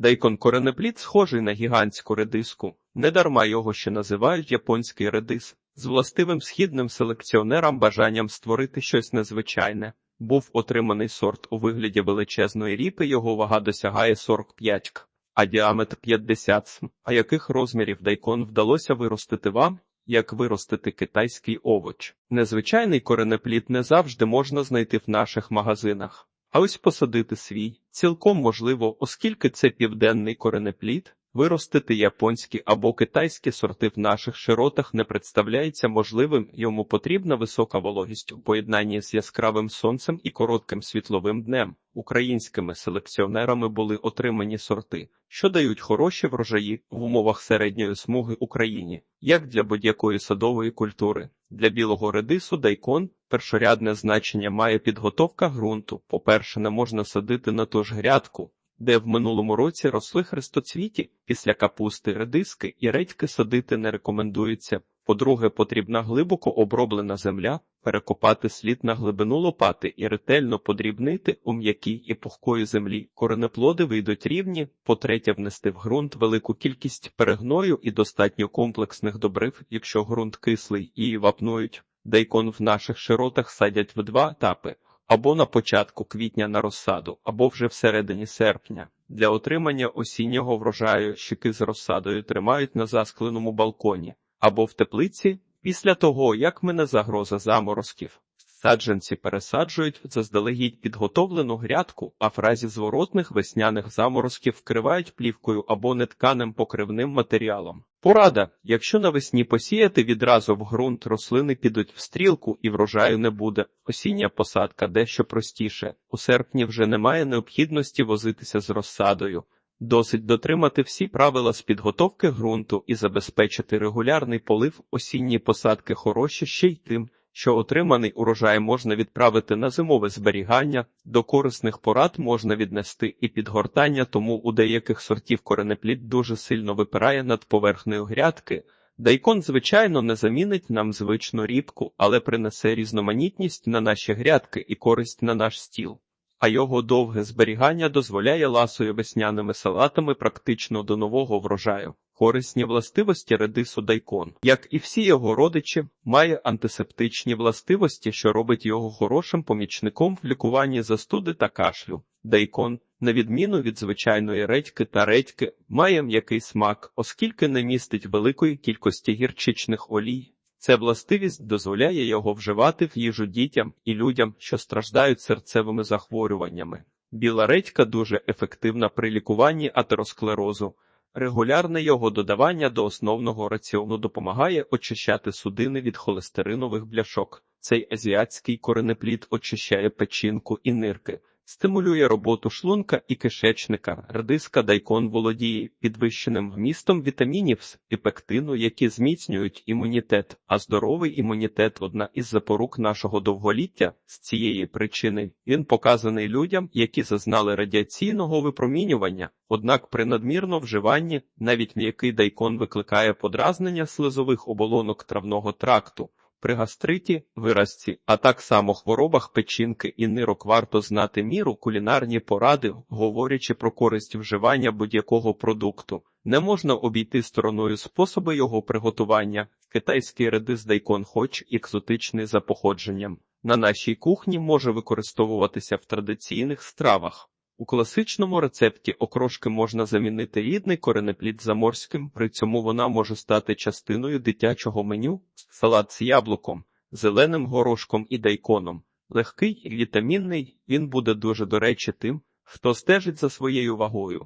Дайкон коренеплід схожий на гігантську редиску. Недарма його ще називають японський редис. З властивим східним селекціонерам бажанням створити щось незвичайне. Був отриманий сорт у вигляді величезної ріпи, його вага досягає 45 к, а діаметр 50 см. А яких розмірів дайкон вдалося виростити вам? Як виростити китайський овоч? Незвичайний коренеплід не завжди можна знайти в наших магазинах. А ось посадити свій цілком можливо, оскільки це південний коренеплід, виростити японські або китайські сорти в наших широтах не представляється можливим, йому потрібна висока вологість у поєднанні з яскравим сонцем і коротким світловим днем. Українськими селекціонерами були отримані сорти, що дають хороші врожаї в умовах середньої смуги Україні, як для будь-якої садової культури. Для білого редису дайкон першорядне значення має підготовка ґрунту. По-перше, не можна садити на ту ж грядку, де в минулому році росли хрестоцвіті, після капусти, редиски і редьки садити не рекомендується. По-друге, потрібна глибоко оброблена земля, перекопати слід на глибину лопати і ретельно подрібнити у м'якій і пухкої землі. Коренеплоди вийдуть рівні. По-третє, внести в ґрунт велику кількість перегною і достатньо комплексних добрив, якщо ґрунт кислий і вапнують. Дайкон в наших широтах садять в два етапи або на початку квітня на розсаду, або вже всередині серпня. Для отримання осіннього врожаю щики з розсадою тримають на заскленому балконі або в теплиці після того, як мине загроза заморозків. Саджанці пересаджують заздалегідь підготовлену грядку, а в разі зворотних весняних заморозків вкривають плівкою або нетканим покривним матеріалом. Порада: якщо навесні посіяти відразу в ґрунт, рослини підуть в стрілку і врожаю не буде. Осіння посадка дещо простіше. У серпні вже немає необхідності возитися з розсадою. Досить дотримати всі правила з підготовки ґрунту і забезпечити регулярний полив осінні посадки хороші ще й тим, що отриманий урожай можна відправити на зимове зберігання, до корисних порад можна віднести і підгортання, тому у деяких сортів коренеплід дуже сильно випирає над поверхнею грядки. Дайкон, звичайно, не замінить нам звичну рібку, але принесе різноманітність на наші грядки і користь на наш стіл. А його довге зберігання дозволяє ласою весняними салатами практично до нового врожаю. Корисні властивості редису дайкон, як і всі його родичі, має антисептичні властивості, що робить його хорошим помічником в лікуванні застуди та кашлю. Дайкон, на відміну від звичайної редьки та редьки, має м'який смак, оскільки не містить великої кількості гірчичних олій. Ця властивість дозволяє його вживати в їжу дітям і людям, що страждають серцевими захворюваннями. Біла редька дуже ефективна при лікуванні атеросклерозу. Регулярне його додавання до основного раціону допомагає очищати судини від холестеринових бляшок. Цей азіатський коренеплід очищає печінку і нирки, стимулює роботу шлунка і кишечника. Редиска дайкон володіє підвищеним вмістом вітамінів і пектину, які зміцнюють імунітет, а здоровий імунітет одна із запорук нашого довголіття. З цієї причини він показаний людям, які зазнали радіаційного випромінювання. Однак при надмірно вживанні навіть м'який дайкон викликає подразнення слизових оболонок травного тракту. При гастриті, виразці, а так само хворобах печінки і нирок варто знати міру кулінарні поради, говорячи про користь вживання будь-якого продукту. Не можна обійти стороною способи його приготування. Китайський редис дайкон, хоч екзотичний за походженням, на нашій кухні може використовуватися в традиційних стравах. У класичному рецепті окрошки можна замінити рідний коренеплід заморським, при цьому вона може стати частиною дитячого меню, салат з яблуком, зеленим горошком і дайконом. Легкий і вітамінний, він буде дуже до речі тим, хто стежить за своєю вагою.